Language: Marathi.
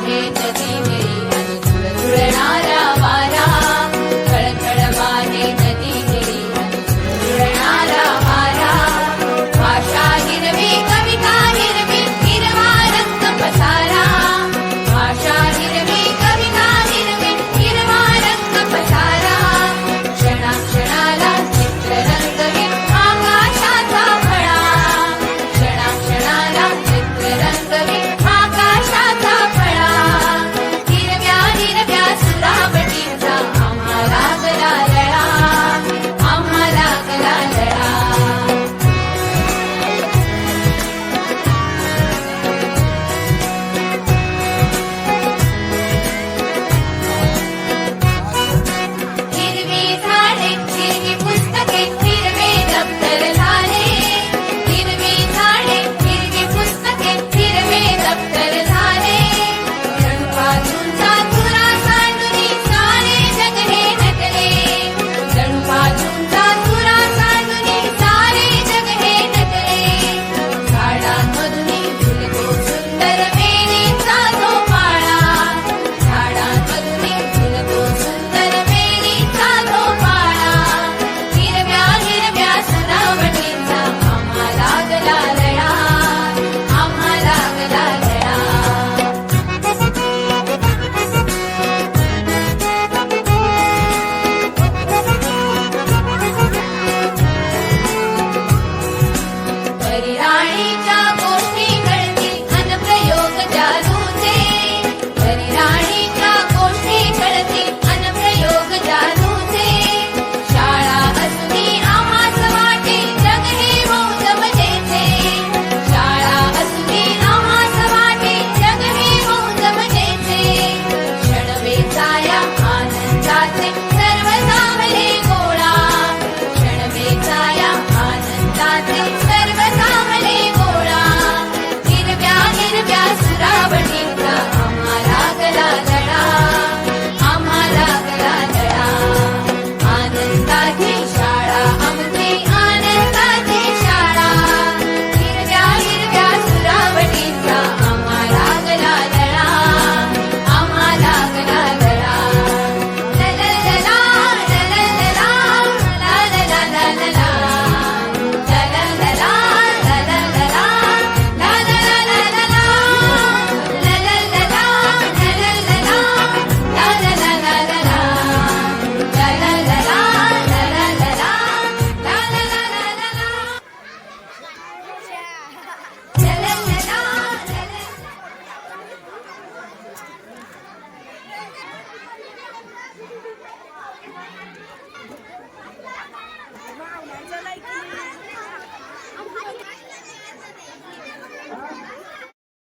वाहेत दिवे तुळणारा वारा खळखळ वाहेत दिवे तुळणारा वारा भाषा हिरवी कविता हिरवी हिरवा पसारा. भाषा हिरवी